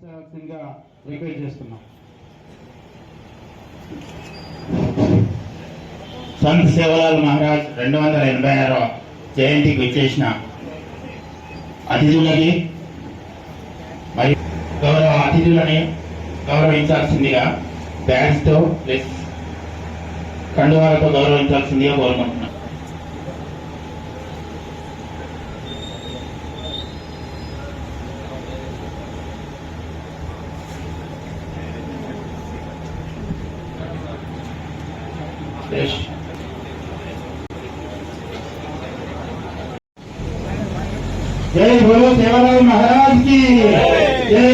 చేయాల్సిందిగా రిక్వెస్ట్ చేస్తున్నాం. సంత్ సేవలాల్ మహారాజ్ రెండు వందల ఎనభై ఆరో జయంతికి వచ్చేసిన అతిథులకి మరి గౌరవ అతిథులని గౌరవించాల్సిందిగా బ్యాగ్స్తో ప్లస్ కండువాలతో గౌరవించాల్సిందిగా కోరుకుంటున్నాను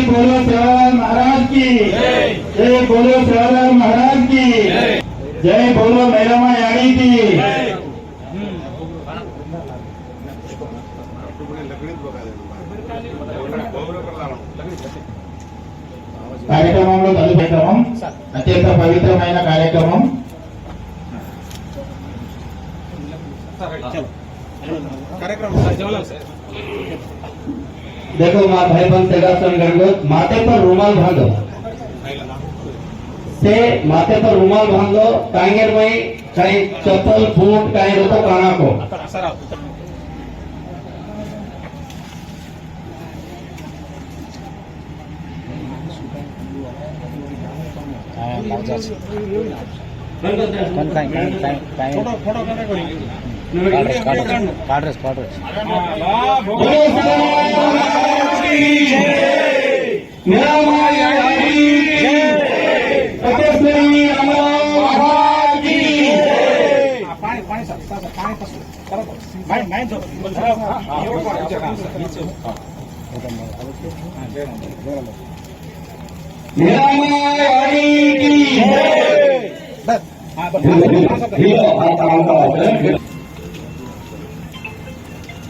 बोलो सेवालाल महाराज की जय बोलो सेवालाल महाराज की जय बोलो मैरामा यानी की కార్యక్రమంలో తదుపరి కార్యక్రమం అత్యంత పవిత్రమైన కార్యక్రమం देखो माँ भाई बहन सेगासन गणगोत माथे पर रुमाल बांधो से माथे पर रुमाल बांधो कांगेर में चाहे चप्पल फूट कहीं रोको काना को कौन कहीं कहीं कहीं कहीं जय। मेरा माँ यानी की जय। सत्यश्री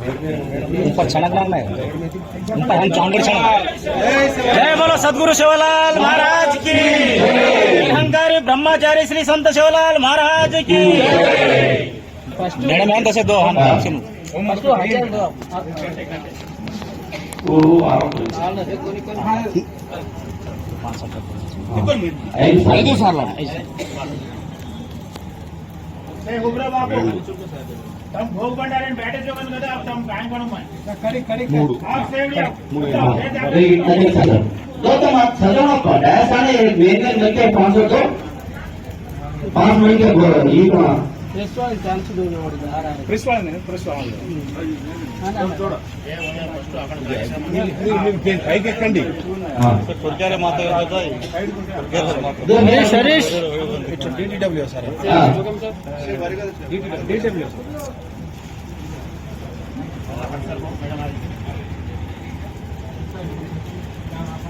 క్షణ ऊपर छनक मारना है ऊपर हम चांगड़ छनक जय बोलो सदगुरु शिवलाल महाराज की अहंकारी ब्रह्मचारी श्री संत शिवलाल महाराज की मैडम ఎంత సేద్దో ఓ ఐదు ఐదు తమ గోపండారని బయట చూడను కదా తమ కాంగణమని కరి కరి మూడు అదే ఇట్లనే చదవం గౌతమ చదవప్ప డయాసానే వేగం వచ్చే పాస్ అవుతాం పాస్ మైకే ఈ ప్రెస్ వాళ్ళు ఛాన్స్ ప్రెస్ వాళ్ళని ప్రెస్ వాళ్ళని పైకి ఎక్కండి సరేష్ డిటిడబ్ల్యూ సార్. DTW sir.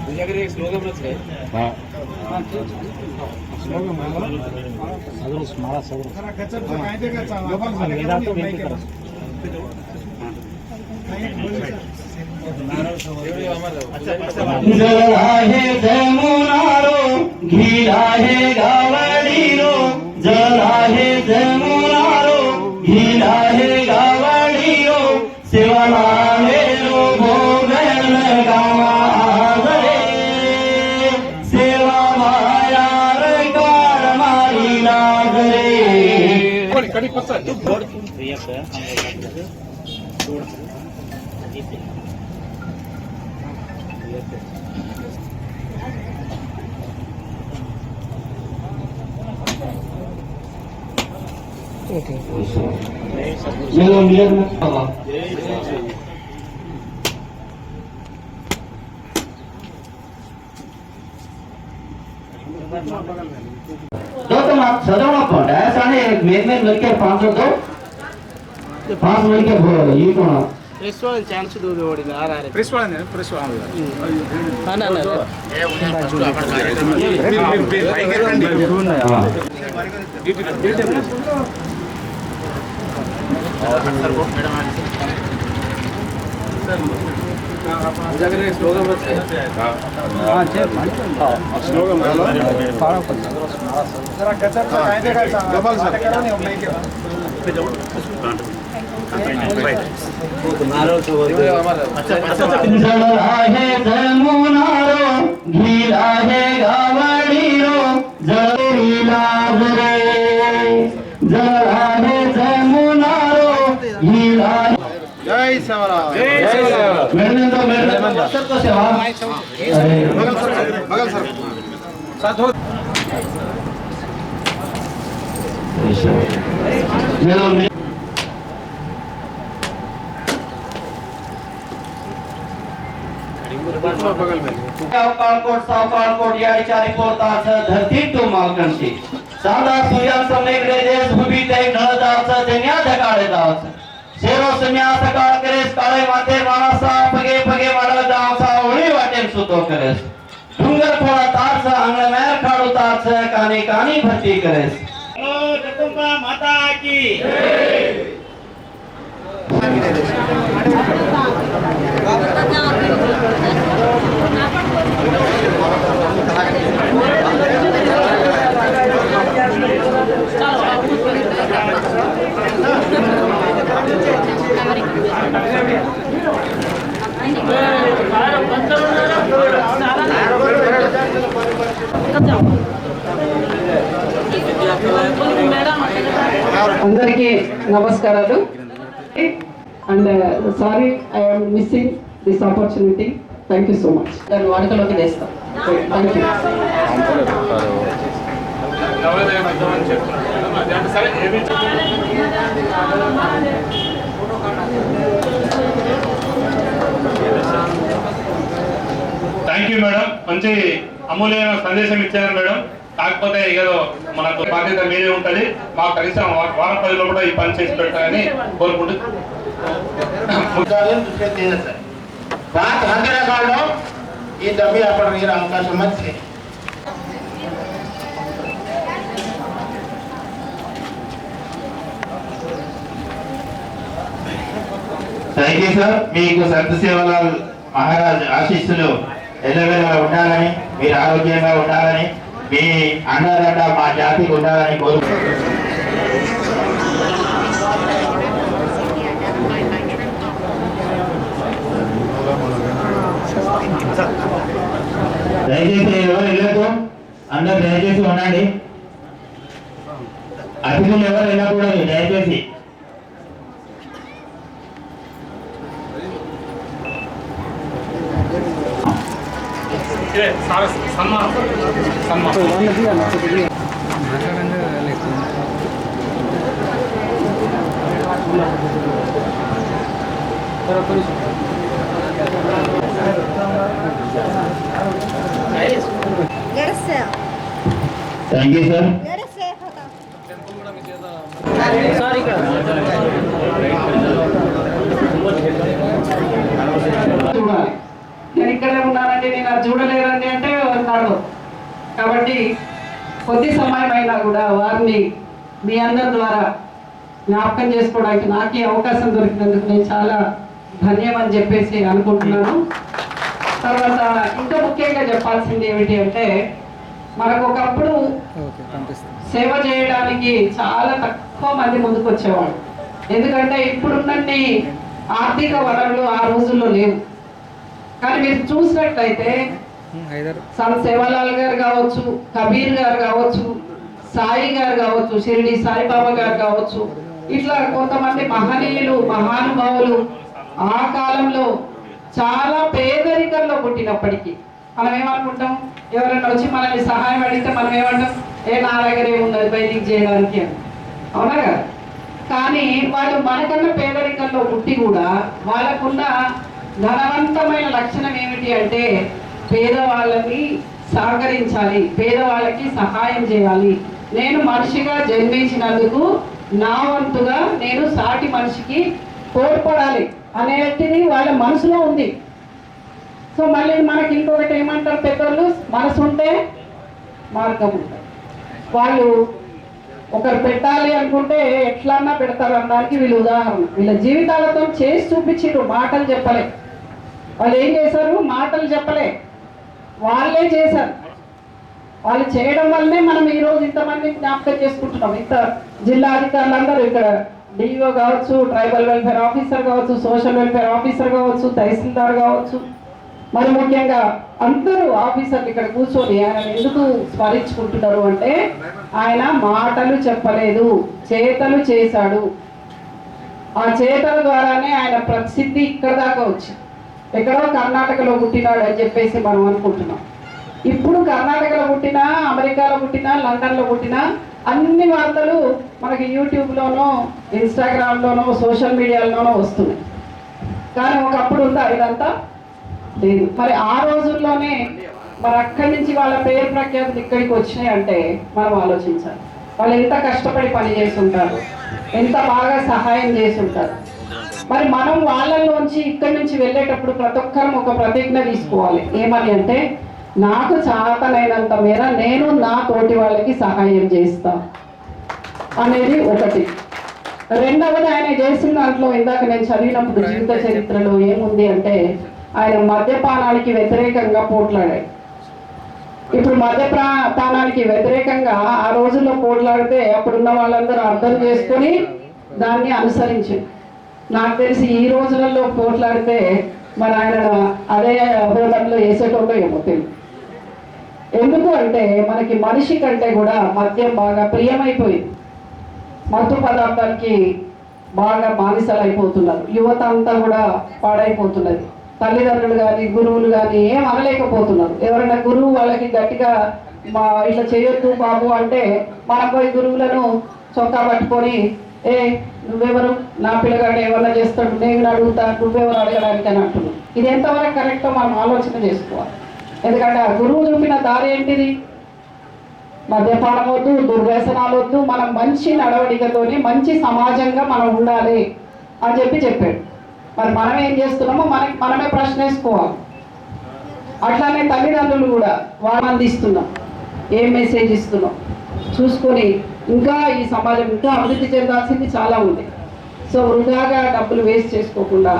तुझ्याकडे स्लोगनच आहे. हा. स्लोगन सगळं मला सगळं जल आहे जमुनारो घी आहे गावाडीरो जल आहे आहे गावाडीरो शिवला लो Jangan biar muka. Thank you. Allah. तो तुम आप सजाओ कौन ऐसा नहीं मेरे में मिलके पाँच सौ दो पाँच मिनट के बोलो ये कौन ಪ್ರಿನ್ಸಿಪಾಲ್ ಚಾನ್ಸ್ ದೂರ ಓಡಿದ ಆರ್ ಆರ್ हाँ जल आहे जमुनारो घील आहे गावडीरो मेरा धरती तो मालकंची साधा सूर्याचा मेघ रेजेस उभी ते नळदास देण्या धकाळे दास। ಸೇರೋ ಸನ್ಯಾಸ ಕಾಳ ಕರೆಸ್ ಕಾಳೆ ಮಾತೆ ಮಾನಸ ಪಗೆ ಪಗೆ ಮಾಡಲ ದಾಸ ಉಳಿ ವಾಟೆನ್ ಸುತೋ ಕರೆಸ್ डूंगर फोड़ा तार सा अंगल मेर खाड़ो तार सा काने कानी भर्ती करेस जगदम्बा माता की Thank you. నమస్కారాలు. And sorry I'm missing this opportunity thank you so much దాన్ని వాడుకలోకి తెస్తాం. Thank you thank you madam మంచి అమూల్యమైన సందేశం ఇచ్చారు మేడం కాకపోతే ఏదో మనకు బాధ్యత మీదే ఉంటుంది. మాకు కనీసం వారం పదిలో కూడా ఈ పని చేసి పెట్టాలని కోరుకుంటున్నాను ఈ అవకాశం వచ్చింది థ్యాంక్ యూ సార్ మీకు సంత సేవలాల్ మహారాజ్ ఆశీస్సులు ఎల్లవేళలా ఉండాలని మీరు ఆరోగ్యంగా ఉండాలని మీ అండదండ మా జాతికి ఉండాలని కోరుకుంటున్నాను థ్యాంక్ యూ సార్ నేను ఇక్కడే ఉన్నానండి నేను అది చూడలేదండి అంటే అన్నాడు కాబట్టి కొద్ది సమయం అయినా కూడా వారిని మీ అందరి ద్వారా జ్ఞాపకం చేసుకోవడానికి నాకే అవకాశం దొరికినందుకు నేను చాలా ధన్యం అని చెప్పేసి అనుకుంటున్నాను. తర్వాత ఇంకా ముఖ్యంగా చెప్పాల్సింది ఏమిటి అంటే మనకు ఒకప్పుడు సేవ చేయడానికి చాలా తక్కువ మంది ముందుకు వచ్చేవాళ్ళు ఎందుకంటే ఇప్పుడున్నన్ని ఆర్థిక వనరులు ఆ రోజుల్లో లేవు. కానీ మీరు చూసినట్లయితే సంత్ సేవాలాల్ గారు కావచ్చు కబీర్ గారు కావచ్చు సాయి గారు కావచ్చు షిరిడి సాయిబాబా గారు కావచ్చు ఇట్లా కొంతమంది మహనీయులు మహానుభావులు ఆ కాలంలో చాలా పేదరికంలో పుట్టినప్పటికీ మనం ఏమనుకుంటాం ఎవరైనా వచ్చి మనల్ని సహాయం అడిగితే మనం ఏమంటాం ఏ నా దగ్గర ఏమున్నది బయటికి చేయడానికి అని. అవునా కదా? కానీ వాళ్ళు మనకన్నా పేదరికంలో పుట్టి కూడా వాళ్ళకున్న ధనవంతమైన లక్షణం ఏమిటి అంటే పేదవాళ్ళని సహకరించాలి పేదవాళ్ళకి సహాయం చేయాలి. నేను మనిషిగా జన్మించినందుకు నా వంతుగా నేను సాటి మనిషికి తోడ్పడాలి అనేటిది వాళ్ళ మనసులో ఉంది. సో మళ్ళీ మనకి ఇంకొకటి ఏమంటారు పెద్దోళ్ళు? మనసు ఉంటే మార్గం ఉంటుంది. వాళ్ళు ఒకరు పెట్టాలి అనుకుంటే ఎట్లన్నా పెడతారు అనడానికి వీళ్ళు ఉదాహరణ. వీళ్ళ జీవితాలతో చేసి చూపించారు మాటలు చెప్పలే. వాళ్ళు ఏం చేశారు? మాటలు చెప్పలే. వాళ్ళే చేశారు. వాళ్ళు చేయడం వల్లనే మనం ఈ రోజు ఇంతమంది జ్ఞాపకం చేసుకుంటున్నాం. ఇంత జిల్లా అధికారులందరూ ఇక్కడ డిఓ కావచ్చు ట్రైబల్ వెల్ఫేర్ ఆఫీసర్ కావచ్చు సోషల్ వెల్ఫేర్ ఆఫీసర్ కావచ్చు తహసీల్దార్ కావచ్చు మరి ముఖ్యంగా అందరూ ఆఫీసర్లు ఇక్కడ కూర్చొని ఆయన ఎందుకు స్మరించుకుంటున్నారు అంటే ఆయన మాటలు చెప్పలేదు చేతలు చేశాడు. ఆ చేతల ద్వారానే ఆయన ప్రసిద్ధి ఇక్కడ దాకా వచ్చింది. ఎక్కడో కర్ణాటకలో పుట్టినాడు అని చెప్పేసి మనం అనుకుంటున్నాం. ఇప్పుడు కర్ణాటకలో పుట్టినా అమెరికాలో పుట్టినా లండన్లో పుట్టినా అన్ని వార్తలు మనకి యూట్యూబ్లోనో ఇన్స్టాగ్రామ్లోనో సోషల్ మీడియాలోనో వస్తున్నాయి. కానీ ఒకప్పుడు ఉందా ఇదంతా లేదు. మరి ఆ రోజుల్లోనే మరి అక్కడి నుంచి వాళ్ళ పేరు ప్రఖ్యాతులు ఇక్కడికి వచ్చినాయి అంటే మనం ఆలోచించాలి. వాళ్ళు ఎంత కష్టపడి పని చేస్తుంటారు? ఎంత బాగా సహాయం చేస్తుంటారు? మరి మనం వాళ్ళలోంచి ఇక్కడి నుంచి వెళ్ళేటప్పుడు ప్రతి ఒక్కరం ఒక ప్రతిజ్ఞ తీసుకోవాలి. ఏమని అంటే నాకు చాతనైనంత మేర నేను నా తోటి వాళ్ళకి సహాయం చేస్తా అనేది ఒకటి. రెండవది ఆయన చేసిన దాంట్లో ఇందాక నేను చదివినప్పుడు జీవిత చరిత్రలో ఏముంది అంటే ఆయన మద్యపానానికి వ్యతిరేకంగా పోట్లాడాయి. ఇప్పుడు మద్యపానానికి వ్యతిరేకంగా ఆ రోజుల్లో పోట్లాడితే అప్పుడున్న వాళ్ళందరూ అర్థం చేసుకొని దాన్ని అనుసరించారు. నాకు తెలిసి ఈ రోజులలో పోట్లాడితే మరి ఆయన అదే హోదంలో వేసేటోళ్ళు ఏమో తెలియదు. ఎందుకు అంటే మనకి మనిషి కంటే కూడా మద్యం బాగా ప్రియమైపోయింది. మత్తు పదార్థాలకి బాగా బానిసలు అయిపోతున్నారు యువత అంతా కూడా పాడైపోతున్నది. తల్లిదండ్రులు కానీ గురువులు కానీ ఏం అనలేకపోతున్నారు. ఎవరైనా గురువు వాళ్ళకి గట్టిగా మా ఇట్లా చేయొద్దు బాబు అంటే మనం పోయి గురువులను చొక్కా పట్టుకొని ఏ నువ్వెవరు? నా పిల్లగాడు ఏమన్నా చేస్తాడు? నేను అడుగుతా నువ్వెవరు అడగడానికి? అని అంటున్నావు ఇది ఎంతవరకు కరెక్టో మనం ఆలోచన చేసుకోవాలి. ఎందుకంటే ఆ గురువు చూపిన దారి ఏంటిది? మద్యపానం వద్దు దుర్వ్యసనాలు వద్దు మనం మంచి నడవడికతోని మంచి సమాజంగా మనం ఉండాలి అని చెప్పి చెప్పాడు. మరి మనం ఏం చేస్తున్నామో మనకి మనమే ప్రశ్న వేసుకోవాలి అట్లానే తల్లిదండ్రులు కూడా వాళ్ళు అందిస్తున్నాం. ఏం మెసేజ్ ఇస్తున్నాం? చూసుకొని ఇంకా ఈ సమాజం ఇంకా అభివృద్ధి చెందాల్సింది చాలా ఉంది. సో వృధాగా డబ్బులు వేస్ట్ చేసుకోకుండా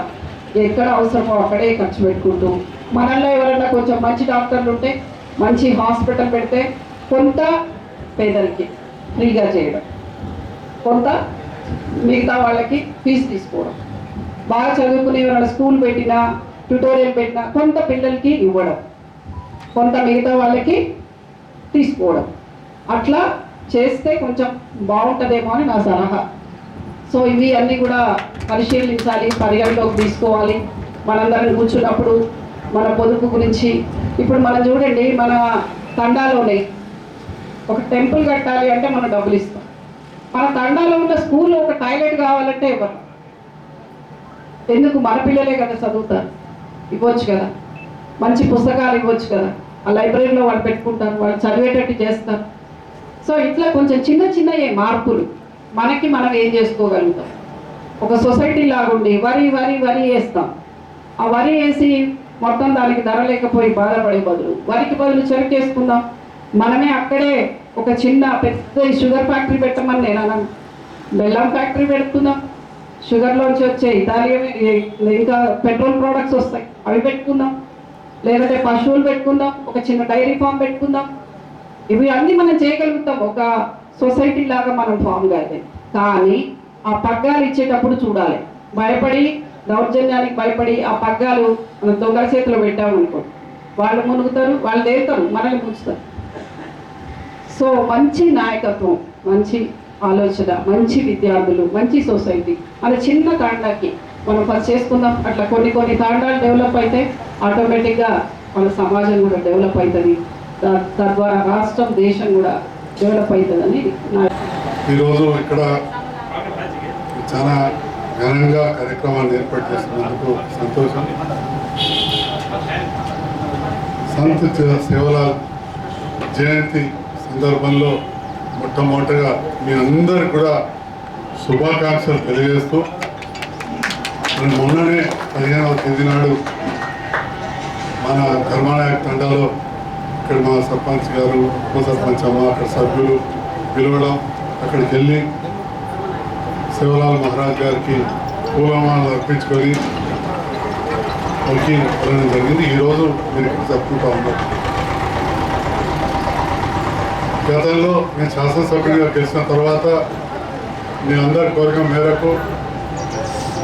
ఎక్కడ అవసరమో అక్కడే ఖర్చు పెట్టుకుంటూ మనల్లో ఎవరైనా కొంచెం మంచి డాక్టర్లు ఉంటే మంచి హాస్పిటల్ పెడితే కొంత పేదలకి ఫ్రీగా చేయడం కొంత మిగతా వాళ్ళకి ఫీజు తీసుకోవడం. బాగా చదువుకునే వాళ్ళ స్కూల్ పెట్టినా ట్యూటోరియల్ పెట్టినా కొంత పిల్లలకి ఇవ్వడం కొంత మిగతా వాళ్ళకి తీసుకోవడం. అట్లా చేస్తే కొంచెం బాగుంటుందేమో అని నా సలహా. సో ఇవి అన్నీ కూడా పరిశీలించాలి పరిగణలోకి తీసుకోవాలి. మనందరం కూర్చున్నప్పుడు మన పొదుపు గురించి. ఇప్పుడు మనం చూడండి మన తండాలోనే ఒక టెంపుల్ కట్టాలి అంటే మనం డబ్బులు ఇస్తాం. మన తండాలో ఉన్న స్కూల్లో ఒక టాయిలెట్ కావాలంటే ఇవ్వరు ఎందుకు? మన పిల్లలే కదా చదువుతారు. ఇవ్వచ్చు కదా. మంచి పుస్తకాలు ఇవ్వచ్చు కదా. ఆ లైబ్రరీలో వాళ్ళు పెట్టుకుంటారు వాళ్ళు చదివేటట్టు చేస్తారు. సో ఇట్లా కొంచెం చిన్న చిన్న మార్పులు మనకి మనం ఏం చేసుకోగలుగుతాం? ఒక సొసైటీ లాగుండి వరి వరి వరి వేస్తాం. ఆ వరి వేసి మొత్తం దానికి ధర లేకపోయి బాధపడే బదులు వరికి బదులు చెరుకు వేసుకుందాం. మనమే అక్కడే ఒక చిన్న పెద్ద షుగర్ ఫ్యాక్టరీ పెట్టమని నేను అన్నాను. బెల్లం ఫ్యాక్టరీ పెట్టుకుందాం షుగర్లోంచి వచ్చే ఇటాలియన్ ఇంకా పెట్రోల్ ప్రోడక్ట్స్ వస్తాయి. అవి పెట్టుకుందాం. లేదంటే పశువులు పెట్టుకుందాం. ఒక చిన్న డైరీ ఫామ్ పెట్టుకుందాం. ఇవి అన్నీ మనం చేయగలుగుతాం. ఒక సొసైటీ లాగా మనం ఫామ్ కాదు కానీ ఆ పగ్గాలు ఇచ్చేటప్పుడు చూడాలి. భయపడి దౌర్జన్యానికి భయపడి ఆ పగ్గాలు మనం దొంగల చేతిలో పెట్టాము అనుకో. వాళ్ళు మునుగుతారు వాళ్ళు తేలుతారు మనల్ని ముంచుతారు. సో మంచి నాయకత్వం మంచి ఆలోచన మంచి విద్యార్థులు మంచి సొసైటీ. మన చిన్న తాండాకి మనం ఫస్ట్ చేసుకుందాం. అట్లా కొన్ని కొన్ని తాండాలు డెవలప్ అయితే ఆటోమేటిక్గా మన సమాజం కూడా డెవలప్ అవుతుంది తద్వారా రాష్ట్రం దేశం కూడా డెవలప్ అవుతుందని నా ఈరోజు ఇక్కడ చాలా ఘనంగా కార్యక్రమాన్ని ఏర్పాటు చేసినందుకు సంతోషం. సంత్ సేవల జయంతి సందర్భంలో మొట్టమొదటగా మీ అందరికి కూడా శుభాకాంక్షలు తెలియజేస్తూ మరి మొన్ననే పదిహేనవ తేదీ నాడు మన ధర్మానాయక్ తండాలో ఇక్కడ మా సర్పంచ్ గారు ఉప సర్పంచ్ అమ్మ అక్కడ సభ్యులు పిలవడం అక్కడికి వెళ్ళి శివలాల్ మహారాజ్ గారికి పూలమాలను అర్పించుకొని వచ్చి వెళ్ళడం జరిగింది. ఈరోజు మీరు ఇక్కడ జరుపుకుంటూ ఉన్నారు గతంలో నేను శాసనసభ్యుడిగా గెలిచిన తర్వాత మీ అందరి కోరిక మేరకు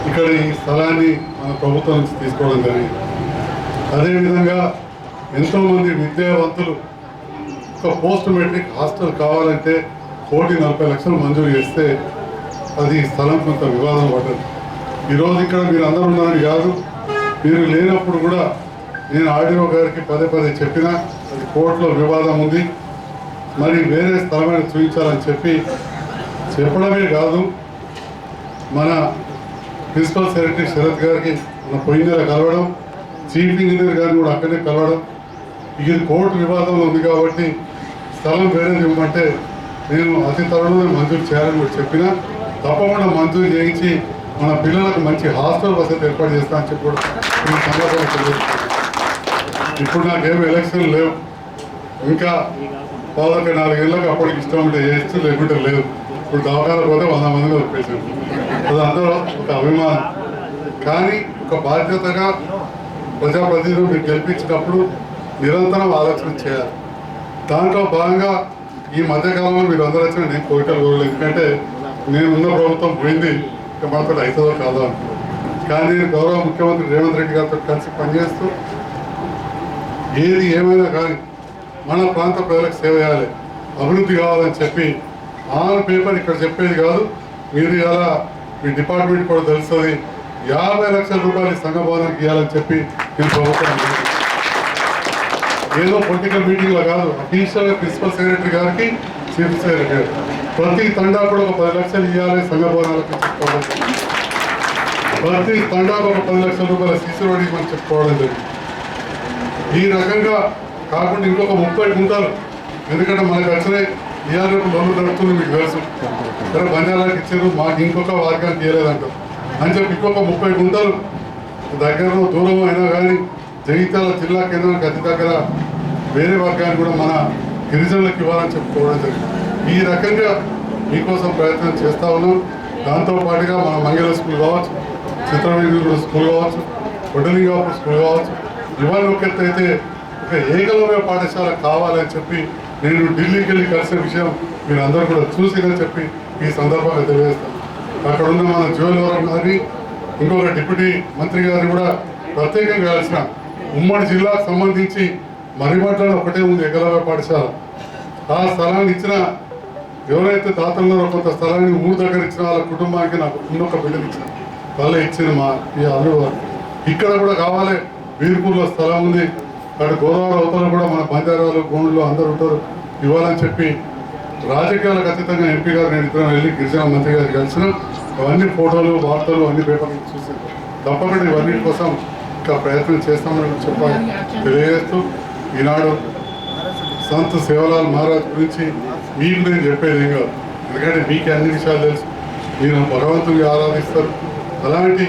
ఇక్కడ ఈ స్థలాన్ని మన ప్రభుత్వం నుంచి తీసుకోవడం జరిగింది. అదేవిధంగా ఎంతోమంది విద్యావంతులు ఒక పోస్ట్ మెట్రిక్ హాస్టల్ కావాలంటే కోటి నలభై లక్షలు మంజూరు చేస్తే అది స్థలం కొంత వివాదం పడ్డది. ఈరోజు ఇక్కడ మీరు అందరూ ఉన్నారని కాదు మీరు లేనప్పుడు కూడా నేను ఆర్డీఓ గారికి పదే పదే చెప్పినా అది కోర్టులో వివాదం ఉంది. మరి వేరే స్థలమైన చూపించాలని చెప్పి చెప్పడమే కాదు మన ప్రిన్సిపల్ సెక్రటరీ శరత్ గారికి మన పోయిన కలవడం చీఫ్ ఇంజనీర్ గారిని కూడా అక్కడే కలవడం ఇది కోర్టు వివాదంలో ఉంది కాబట్టి స్థలం వేరేది ఇవ్వమంటే నేను అతి త్వరలోనే మంజూరు చేయాలని కూడా చెప్పిన తప్పకుండా మంజూరు చేయించి మన పిల్లలకు మంచి హాస్టల్ వసతి ఏర్పాటు చేస్తా అని చెప్పి కూడా సందర్భంగా ఇప్పుడు నాకేమి ఎలక్షన్ లేవు. ఇంకా పాదొక నాలుగేళ్ళకి అప్పటికి ఇష్టం ఉంటే చేయొచ్చు లేకుంటే లేదు. ఇప్పుడు దవాఖాన పోతే వంద మందిని ఒప్పేసాను అది అందరూ ఒక అభిమానం. కానీ ఒక బాధ్యతగా ప్రజాప్రతినిధులు మీరు గెలిపించినప్పుడు నిరంతరం ఆలోచన చేయాలి. దాంట్లో భాగంగా ఈ మధ్యకాలంలో మీరు అందరూ వచ్చిన నేను కోరికలు కోరలేదు. ఎందుకంటే నేను ఉన్న ప్రభుత్వం పోయింది. ఇక మాతో అవుతుందో కాదో అనుకున్నాను కానీ నేను గౌరవ ముఖ్యమంత్రి రేవంత్ రెడ్డి గారితో కలిసి పనిచేస్తూ ఏది ఏమైనా కానీ మన ప్రాంత ప్రజలకు సేవ చేయాలి. అభివృద్ధి కావాలని చెప్పి ఆన్ పేపర్ ఇక్కడ చెప్పేది కాదు. మీరు ఇలా మీ డిపార్ట్మెంట్ కూడా తెలుస్తుంది. యాభై లక్షల రూపాయలు సంఘ భవనానికి ఇవ్వాలని చెప్పి నేను ప్రభుత్వం ఏదో పొలిటికల్ మీటింగ్లో కాదు అఫీషియల్గా ప్రిన్సిపల్ సెక్రటరీ గారికి చీఫ్ సెక్రటరీ ప్రతి తండా కూడా ఒక పది లక్షలు ఇవ్వాలి సంఘ భవనాలకి చెప్పుకోవడం ప్రతి తండాకు ఒక పది లక్షల రూపాయల సీసీ రోడ్డుకి మనం చెప్పుకోవడం జరిగింది. ఈ రకంగా కాకుండా ఇంకొక ముప్పై గుంటాలు. ఎందుకంటే మనకు వచ్చినాయి ఇవాళ రేపు లోన్లు నడుస్తుంది మీకు తెలుసు. సరే బంజారాకి ఇచ్చారు మాకు ఇంకొక వర్గానికి ఇవ్వలేదంటారు అని చెప్పి ఇంకొక ముప్పై గుంటలు దగ్గరలో దూరం అయినా కానీ జగిత్యాల జిల్లా కేంద్రానికి అతి దగ్గర వేరే వర్గాన్ని కూడా మన గిరిజనులకు ఇవ్వాలని చెప్పుకోవడం జరిగింది. ఈ రకంగా మీకోసం ప్రయత్నం చేస్తూ ఉన్నాం. దాంతోపాటుగా మన మంగళ స్కూల్ కావచ్చు చిత్రవీధులు స్కూల్ కావచ్చు కొడలింగాపూర్ స్కూల్ కావచ్చు ఇవాళ ఒక అయితే ఏకలవ్య పాఠశాల కావాలని చెప్పి నేను ఢిల్లీకి వెళ్ళి కలిసే విషయం మీరు అందరూ కూడా చూసిరని చెప్పి ఈ సందర్భంగా తెలియజేస్తాను. అక్కడ ఉన్న మన జ్యువెలవరం గారిని ఇంకొక డిప్యూటీ మంత్రి గారిని కూడా ప్రత్యేకంగా కలిసిన ఉమ్మడి జిల్లాకు సంబంధించి మరిమట్లలో ఒకటే ఉంది ఏకలవ్య పాఠశాల. ఆ స్థలాన్ని ఇచ్చిన ఎవరైతే తాతలు కొంత స్థలాన్ని ఊరు దగ్గర ఇచ్చిన వాళ్ళ కుటుంబానికి నాకు ఇంకొక బిడ్డలు ఇచ్చిన వాళ్ళే ఇచ్చిన మా ఈ అల్లు ఇక్కడ కూడా కావాలి వీర్పూర్లో స్థలం ఉంది. అక్కడ గోదావరి అవతల కూడా మన బంజారాలు గోండ్లు అందరూ ఉంటారు. ఇవ్వాలని చెప్పి రాజకీయాలకు అతీతంగా ఎంపీ గారు నేను ఇద్దరం వెళ్ళి గిరిజన మంత్రి గారు కలిసిన అవన్నీ ఫోటోలు వార్తలు అన్ని పేపర్లు చూసి తప్పకుండా ఇవన్నీ కోసం ఇంకా ప్రయత్నం చేస్తామని చెప్పాలి. తెలియజేస్తూ ఈనాడు సంత్ సేవలాల్ మహారాజ్ గురించి మీకు నేను చెప్పేది ఏం కాదు. ఎందుకంటే మీకే అన్ని విషయాలు తెలుసు. మీరు భగవంతుని ఆరాధిస్తారు. అలాంటి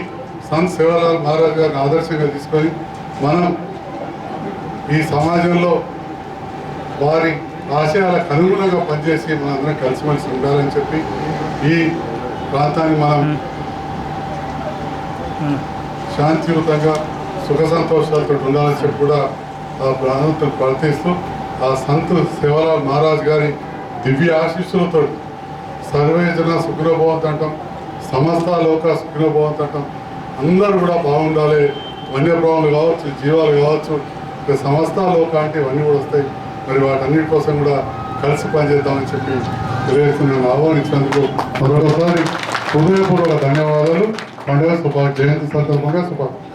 సంత్ సేవలాల్ మహారాజ్ గారిని ఆదర్శంగా తీసుకొని మనం ఈ సమాజంలో వారి ఆశయాలకు అనుగుణంగా పనిచేసి మనందరం కలిసిమెలిసి ఉండాలని చెప్పి ఈ ప్రాంతాన్ని మనం శాంతియుతంగా సుఖ సంతోషాలతో ఉండాలని చెప్పి కూడా ఆ ప్రాంతం ప్రార్థిస్తూ ఆ సంత్ శివరావు మహారాజ్ గారి దివ్య ఆశీస్సులతో సర్వే జన సుఖినోభవంత అంటాం సమస్త లోక సుఖినోభవంత అంటాం. అందరూ కూడా బాగుండాలి వన్యప్రాణులు కావచ్చు జీవాలు కావచ్చు సంస్థ సమస్త లోక అంటే ఇవన్నీ కూడా వస్తాయి. మరి వాటన్నిటి కోసం కూడా కలిసి పనిచేద్దామని చెప్పి తెలియజేస్తున్నాను ఆహ్వానించినందుకు మరొకసారి హృదయపూర్వక ధన్యవాదాలు. పండుగ శుభా జయంతి సందర్భంగా శుభాకాంక్షలు.